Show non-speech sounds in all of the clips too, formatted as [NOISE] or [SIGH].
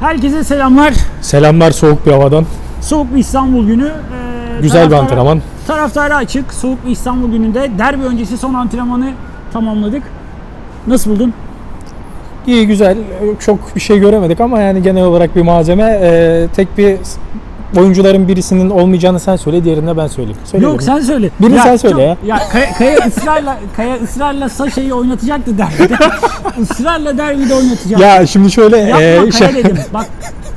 Herkese selamlar. Selamlar soğuk bir havadan. Soğuk bir İstanbul günü. Ee, Güzel bir antrenman. Taraftara açık. Soğuk bir İstanbul gününde derbi öncesi son antrenmanı tamamladık. Nasıl buldun? İyi güzel. Çok bir şey göremedik ama yani genel olarak bir malzeme. Ee, tek bir oyuncuların birisinin olmayacağını sen söyle, diğerine ben söyleyeyim. Söyle Yok sen söyle. Birini sen söyle çok- ya. Ya Kaya, Kaya ısrarla [LAUGHS] Kaya ısrarla Saşa'yı oynatacaktı derbide. [LAUGHS] ısrarla derbide oynatacak. Ya şimdi şöyle yapma ee, Kaya şey- dedim. Bak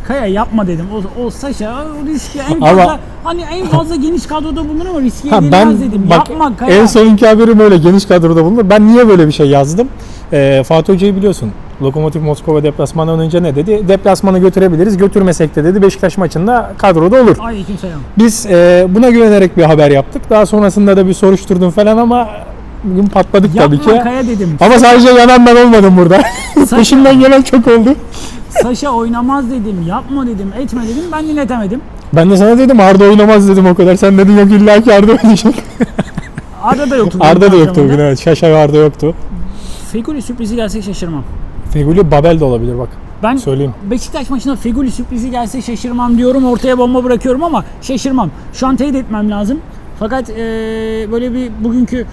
Kaya yapma dedim. O, o Saşa o riski en Ama- fazla hani en fazla geniş kadroda bulunur ama riski Ha, edilmez ben dedim. bak yapma Kaya. en sonki haberim öyle geniş kadroda bulunur. Ben niye böyle bir şey yazdım? Ee, Fatih Hoca'yı biliyorsun. Lokomotiv Moskova deplasmandan önce ne dedi? Deplasmana götürebiliriz. Götürmesek de dedi Beşiktaş maçında kadroda olur. Aleyküm selam. Biz e, buna güvenerek bir haber yaptık. Daha sonrasında da bir soruşturdum falan ama bugün patladık Yapma tabii ki. Kaya dedim. Ama sadece yanan ben olmadım burada. Peşimden gelen çok oldu. Saşa oynamaz dedim. Yapma dedim. Etme dedim. Ben dinletemedim. Ben de sana dedim Arda oynamaz dedim o kadar. Sen dedin yok illa ki Arda oynayacak. Arda da yoktu. Arda da yoktu bugün evet. Şaşa ve Arda yoktu. Feguli sürprizi gelse şaşırmam. Feguli Babel de olabilir bak. Ben Söyleyeyim. Beşiktaş maçına Feguli sürprizi gelse şaşırmam diyorum. Ortaya bomba bırakıyorum ama şaşırmam. Şu an teyit etmem lazım. Fakat eee, böyle bir bugünkü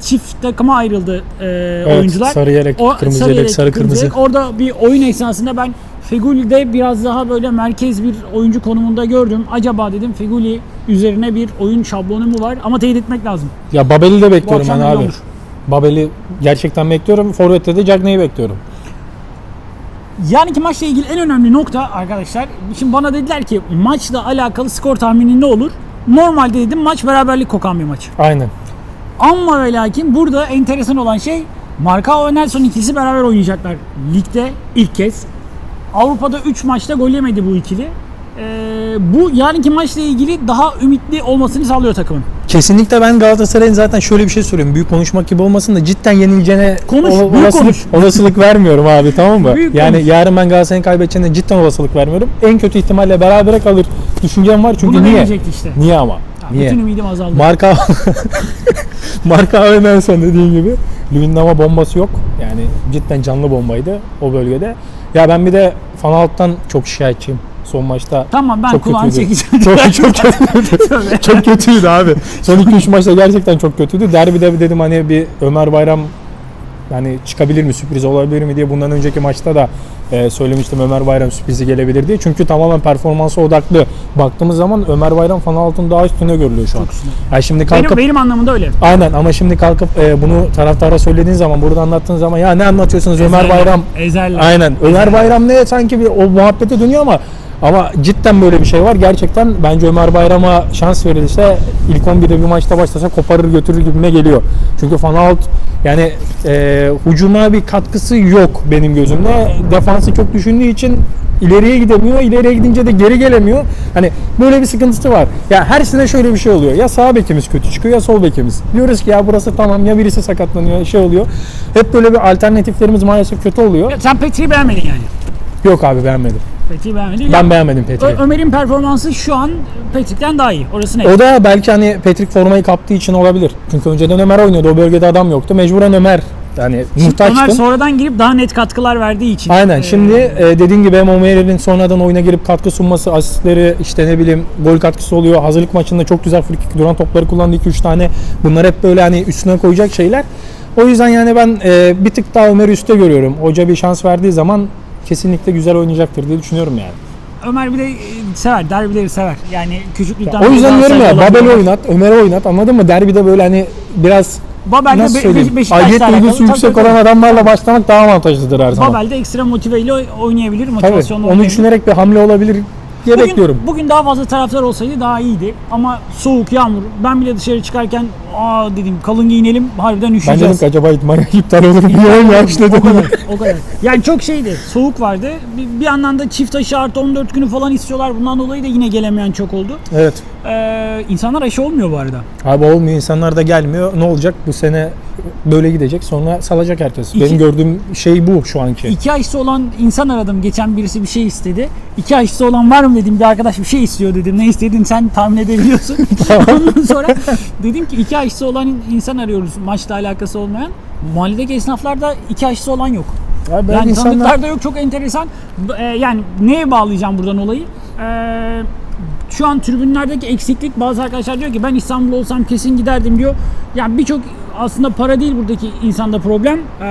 çift takıma ayrıldı eee, Evet, oyuncular. sarı yelek, kırmızı yelek, sarı kırmızı. yelek. Orada bir oyun esnasında ben Feguli'de biraz daha böyle merkez bir oyuncu konumunda gördüm. Acaba dedim Feguli üzerine bir oyun şablonu mu var? Ama teyit etmek lazım. Ya Babel'i de bekliyorum ben abi. olur. Babel'i gerçekten bekliyorum. Forvet'te de Cagney'i bekliyorum. Yarınki maçla ilgili en önemli nokta arkadaşlar. Şimdi bana dediler ki maçla alakalı skor tahmini ne olur? Normalde dedim maç beraberlik kokan bir maç. Aynen. Ama ve lakin burada enteresan olan şey Marcao ve Nelson ikisi beraber oynayacaklar. Ligde ilk kez. Avrupa'da 3 maçta gol yemedi bu ikili. Ee, bu yarınki maçla ilgili daha ümitli olmasını sağlıyor takımın. Kesinlikle ben Galatasaray'ın zaten şöyle bir şey söyleyeyim. Büyük konuşmak gibi olmasın da cidden yenileceğine Konuş, o- büyük olasılık, konuş. [LAUGHS] olasılık vermiyorum abi tamam mı? Büyük yani konuş. yarın ben Galatasaray'ın kaybedeceğine cidden olasılık vermiyorum. En kötü ihtimalle berabere kalır düşüncem var çünkü Bunu niye? işte. Niye ama? Ya, Niye? Bütün ümidim azaldı. Marka [LAUGHS] Marka en son dediğin gibi Luyendama bombası yok. Yani cidden canlı bombaydı o bölgede. Ya ben bir de Van Alt'tan çok şikayetçiyim son maçta. tamam ben çok kulağını kötüydü. çekeceğim. Çok çok [LAUGHS] kötüydü. Çok kötüydü abi. Son 2-3 maçta gerçekten çok kötüydü. Derbide dedim hani bir Ömer Bayram yani çıkabilir mi sürpriz olabilir mi diye bundan önceki maçta da e, söylemiştim Ömer Bayram sürprizi gelebilir diye. Çünkü tamamen performansa odaklı baktığımız zaman Ömer Bayram Van Alt'ın daha üstüne görülüyor şu an. Yani şimdi kalkıp Benim, benim anlamında öyle. Aynen ama şimdi kalkıp e, bunu taraftara söylediğin zaman burada anlattığın zaman ya ne anlatıyorsunuz Ömer Ezerler, Bayram Ezerler. Aynen. Ömer Bayram ne sanki bir o muhabbete dönüyor ama ama cidden böyle bir şey var. Gerçekten bence Ömer Bayram'a şans verilirse ilk 11'de bir maçta başlasa koparır götürür gibime geliyor. Çünkü Van Aalt yani e, hücuma bir katkısı yok benim gözümde. Defansı çok düşündüğü için ileriye gidemiyor. İleriye gidince de geri gelemiyor. Hani böyle bir sıkıntısı var. Ya her sene şöyle bir şey oluyor. Ya sağ bekimiz kötü çıkıyor ya sol bekimiz. Diyoruz ki ya burası tamam ya birisi sakatlanıyor şey oluyor. Hep böyle bir alternatiflerimiz maalesef kötü oluyor. Sen Petri'yi beğenmedin yani. Yok abi beğenmedim. Petri'yi beğenmedin. Ben beğenmedim Petri'yi. Ömer'in performansı şu an Patrick'ten daha iyi. Orası net. O da belki hani Patrick formayı kaptığı için olabilir. Çünkü önceden Ömer oynuyordu. O bölgede adam yoktu. Mecburen Ömer yani Ömer muhtaçtın. sonradan girip daha net katkılar verdiği için. Aynen. Ee, Şimdi e, dediğin gibi hem Omer'in sonradan oyuna girip katkı sunması, asistleri, işte ne bileyim gol katkısı oluyor. Hazırlık maçında çok güzel frikik duran topları kullandı 2-3 tane. Bunlar hep böyle hani üstüne koyacak şeyler. O yüzden yani ben e, bir tık daha Ömer'i üstte görüyorum. Hoca bir şans verdiği zaman kesinlikle güzel oynayacaktır diye düşünüyorum yani. Ömer bir de e, sever, derbileri sever. Yani küçüklükten O beri yüzden diyorum ya Babel oynat, Ömer'i oynat anladın mı? Derbide böyle hani biraz Babel'de nasıl söyleyeyim? Be- Beşiktaş'la Aidiyet duygusu Tabii, yüksek tabii. olan adamlarla başlamak daha avantajlıdır her zaman. Babel'de ekstra motiveyle oy- oynayabilir, Tabii. motivasyonla Onu oynayabilir. düşünerek bir hamle olabilir diye Bugün, bekliyorum. bugün daha fazla taraftar olsaydı daha iyiydi. Ama soğuk, yağmur. Ben bile dışarı çıkarken aa dedim kalın giyinelim harbiden Ben üşüyeceğiz. dedim ki acaba idman iptal olur mu? Oynamış o dedim. kadar, o kadar. Yani çok şeydi, soğuk vardı. Bir, bir yandan da çift aşı artı 14 günü falan istiyorlar. Bundan dolayı da yine gelemeyen çok oldu. Evet. Ee, insanlar aşı olmuyor bu arada. Abi olmuyor insanlar da gelmiyor. Ne olacak bu sene böyle gidecek sonra salacak herkes. İki- Benim gördüğüm şey bu şu anki. İki aşısı olan insan aradım. Geçen birisi bir şey istedi. İki aşısı olan var mı dedim. Bir arkadaş bir şey istiyor dedim. Ne istediğini sen tahmin edebiliyorsun. [LAUGHS] Ondan sonra dedim ki iki aşısı olan insan arıyoruz. Maçla alakası olmayan. Mahalledeki esnaflarda iki aşısı olan yok. Ya ben Yani insanlar- tanıdıklar da yok çok enteresan. B- e, yani neye bağlayacağım buradan olayı? E, şu an tribünlerdeki eksiklik bazı arkadaşlar diyor ki ben İstanbul olsam kesin giderdim diyor. Yani birçok aslında para değil buradaki insanda problem e,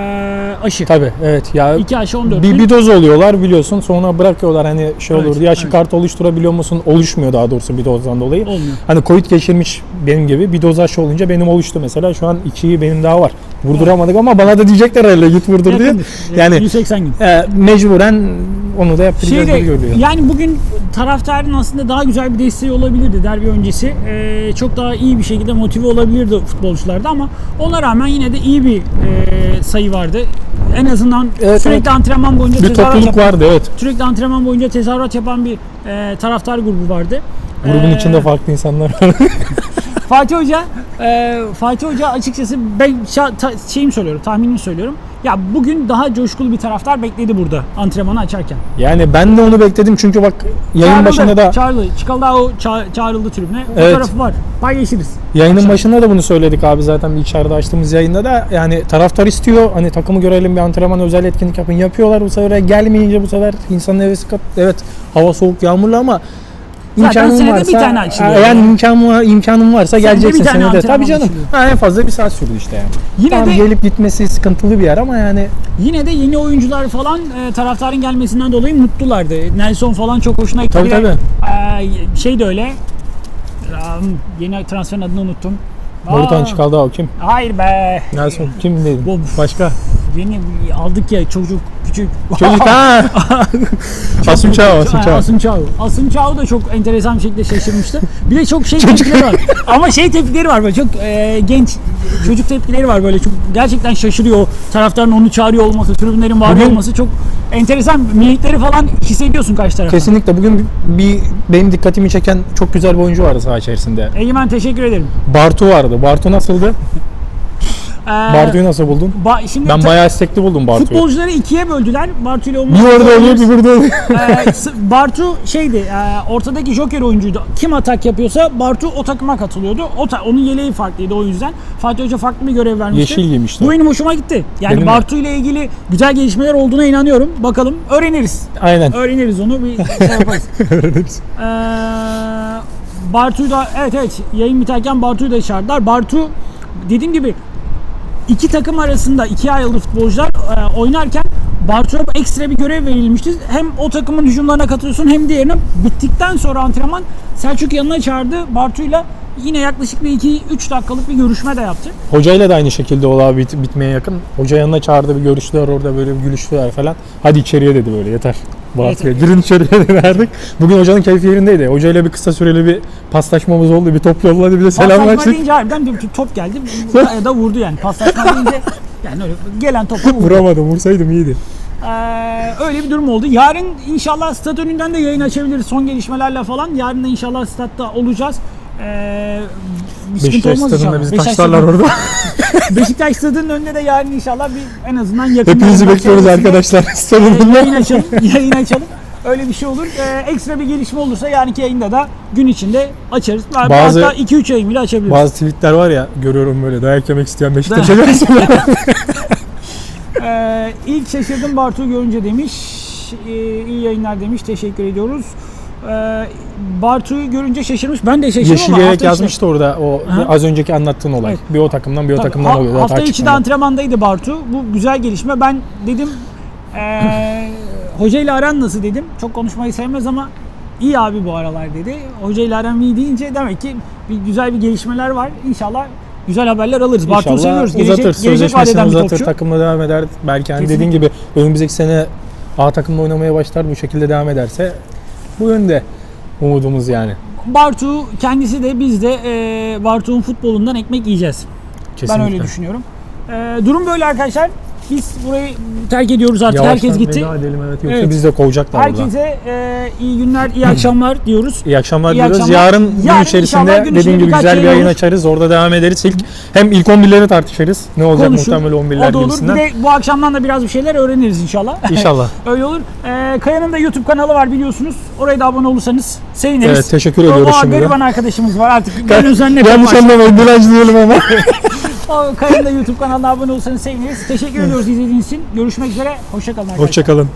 aşı. Tabii evet ya İki aşı 14 bir, bir doz oluyorlar biliyorsun sonra bırakıyorlar hani şey Evet, olur diye aşı evet. kartı oluşturabiliyor musun? Oluşmuyor daha doğrusu bir dozdan dolayı. Olmuyor. Hani Covid geçirmiş benim gibi bir doz aşı olunca benim oluştu mesela. Şu an ikiyi benim daha var. Vurduramadık ama bana da diyecekler herhalde git vurdur diye. Yani 180 gün. e, mecburen onu da yaptıracağız Şeyde, gibi görünüyor. yani bugün taraftarın aslında daha güzel bir desteği olabilirdi derbi öncesi. Ee, çok daha iyi bir şekilde motive olabilirdi futbolcularda ama ona rağmen yine de iyi bir e, sayı vardı. En azından Evet, sürekli evet. antrenman boyunca Bir tezahürat topluluk yapan, vardı evet. sürekli antrenman boyunca tezahürat yapan bir e, taraftar grubu vardı. Grubun Ee, içinde farklı insanlar var. Fatih Hoca, e, Fatih Hoca açıkçası ben şeyimi söylüyorum, tahminimi söylüyorum. Ya bugün daha coşkulu bir taraftar bekledi burada antrenmanı açarken. yani ben de onu bekledim çünkü bak yayın Çağrıldı, başında da Çağrıldı. Çikaldao ça- çağrıldı tribüne. Evet. Fotoğrafı var. Paylaşırız. Yayının Akşam. başında da bunu söyledik abi zaten bir içeride açtığımız yayında da yani taraftar istiyor hani takımı görelim bir antrenman özel etkinlik yapın yapıyorlar bu sefer gelmeyince bu sefer insanın hevesi kat evet hava soğuk yağmurlu ama Zaten senede varsa bir tane açılıyor. yani imkanın, var- imkanın varsa Senede geleceksin bir tane senede antrenman tabii canım açılıyor. ha, en fazla bir saat sürdü işte yani Yine tamam de gelip gitmesi sıkıntılı bir yer ama yani yine de yeni oyuncular falan e, taraftarın gelmesinden dolayı mutlulardı. Nelson falan çok hoşuna gitti. Tabii, Bir de, tabii. e, şey de öyle. Ram, Yeni transferin adını unuttum. Aa, çıkaldı o kim? Hayır be. Nelson kim dedim Of. başka Yeni aldık ya çocuk küçük. çocuk ha [LAUGHS] Asım Çağ Asım Çağ Asım Çağ. Asım Çağ da çok enteresan bir şekilde şaşırmıştı. Bir de çok şey tepkileri var. Ama şey tepkileri var böyle çok e, genç çocuk tepkileri var böyle çok gerçekten şaşırıyor. Taraftarın onu çağırıyor olması, tribünlerin var Bugün- olması çok enteresan mimikleri falan hissediyorsun karşı taraftan. Kesinlikle bugün bir benim dikkatimi çeken çok güzel bir oyuncu vardı saha içerisinde. Egemen teşekkür ederim. Bartu vardı. Bartu nasıldı? Ee, Bartu'yu nasıl buldun? ba- şimdi Ben bayağı istekli buldum Bartu'yu. futbolcuları ikiye böldüler. Bartu ile Bir olması. orada oluyor bir burada oluyor. Ee, Bartu şeydi, e, ortadaki joker oyuncuydu. Kim atak yapıyorsa Bartu o takıma katılıyordu. O ta- onun yeleği farklıydı o yüzden. Fatih Hoca farklı bir görev vermişti. Yeşil giymişti. Bu benim hoşuma gitti. Yani Benim. Bartu ile ilgili güzel gelişmeler olduğuna inanıyorum. Bakalım öğreniriz. Aynen. Öğreniriz onu bir [LAUGHS] şey yaparız. Öğreniriz. Ee, Bartu'yu da evet evet yayın biterken Bartu'yu da çağırdılar. Bartu dediğim gibi iki takım arasında ikiye ayrıldı futbolcular e, oynarken Bartu'ya ekstra bir görev verilmişti. Hem o takımın hücumlarına katılıyorsun hem diğerine bittikten sonra antrenman Selçuk yanına çağırdı. Bartu'yla yine yaklaşık bir 2-3 dakikalık bir görüşme de yaptı. Hocayla da aynı şekilde olay bit- bitmeye yakın. Hoca yanına çağırdı bir görüştüler orada böyle bir gülüştüler falan. Hadi içeriye dedi böyle yeter. Bartu'ya girin içeriye dedi verdik. Bugün hocanın keyfi yerindeydi. Hocayla bir kısa süreli bir paslaşmamız oldu. Bir top yolladı bir de Paslaşma selamlaştık. deyince harbiden bir top geldi. Buraya [LAUGHS] da vurdu yani. Paslaşma deyince yani öyle gelen topu vurdu. Vuramadım vursaydım iyiydi. Ee, öyle bir durum oldu. Yarın inşallah stat önünden de yayın açabiliriz son gelişmelerle falan. Yarın da inşallah statta olacağız. Ee, sıkıntı Beşiktaş olmaz stadında inşallah. bizi Beşiktaş taşlarlar stadında- orada. [LAUGHS] Beşiktaş stadının önünde de yarın inşallah bir en azından yakın. Hepinizi bekliyoruz arkadaşlar. [LAUGHS] Yayın Stadında. açalım. yayın açalım. Öyle bir şey olur. Ee, ekstra bir gelişme olursa yarınki yayında da gün içinde açarız. Bazı- Hatta 2-3 yayın bile açabiliriz. Bazı tweetler var ya görüyorum böyle dayak yemek isteyen Beşiktaş'a gelsin. [LAUGHS] Ee, ilk şaşırdım Bartu görünce demiş. Ee, iyi yayınlar demiş. Teşekkür ediyoruz. Ee, Bartu'yu görünce şaşırmış. Ben de şaşırdım ama yelek hafta yazmıştı orada o Aha. az önceki anlattığın olay. Evet. Bir o takımdan bir o Tabii, takımdan ha- oluyor. Hafta takip içi de antrenmandaydı Bartu. Bu güzel gelişme. Ben dedim ee, [LAUGHS] hocayla aran nasıl dedim. Çok konuşmayı sevmez ama iyi abi bu aralar dedi. Hocayla aram iyi deyince demek ki bir güzel bir gelişmeler var. İnşallah güzel haberler alırız. Bartu'yu seviyoruz. uzatır, Gelecek, gelecek sözleşmesini vadeden uzatır, topçu. takımla devam eder. Belki hani Kesinlikle. dediğin gibi önümüzdeki sene A takımda oynamaya başlar bu şekilde devam ederse bu yönde umudumuz yani. Bartu kendisi de biz de e, Bartu'nun futbolundan ekmek yiyeceğiz. Kesinlikle. Ben öyle düşünüyorum. E, durum böyle arkadaşlar. Biz burayı terk ediyoruz artık. Yavaştan Herkes gitti. veda edelim evet yoksa Evet. bizi de kovacaklar buradan. Herkese e, iyi günler, iyi akşamlar diyoruz. İyi akşamlar İyi diyoruz. akşamlar. Yarın, Yarın gün inşallah içerisinde gün içinde dediğim gibi birkaç güzel bir yayın yayın olur. açarız. Orada devam ederiz. İlk hem ilk 11'leri tartışırız. Ne olacak Konuşur. muhtemel 11'ler O da olur. Bir gibisinden. de bu akşamdan da biraz bir şeyler öğreniriz inşallah. İnşallah. [LAUGHS] Öyle olur. E, Kaya'nın da YouTube kanalı var biliyorsunuz. Oraya da abone olursanız seviniriz. Evet, teşekkür O- ediyoruz o şimdiden. gariban arkadaşımız var artık. Ben özenle başlayalım. anlamayın dilenci diyelim ama. [LAUGHS] O Kayın da YouTube kanalına abone olursanız seviniriz. Teşekkür ediyoruz izlediğiniz için. Görüşmek üzere. Hoşçakalın arkadaşlar. Hoşçakalın.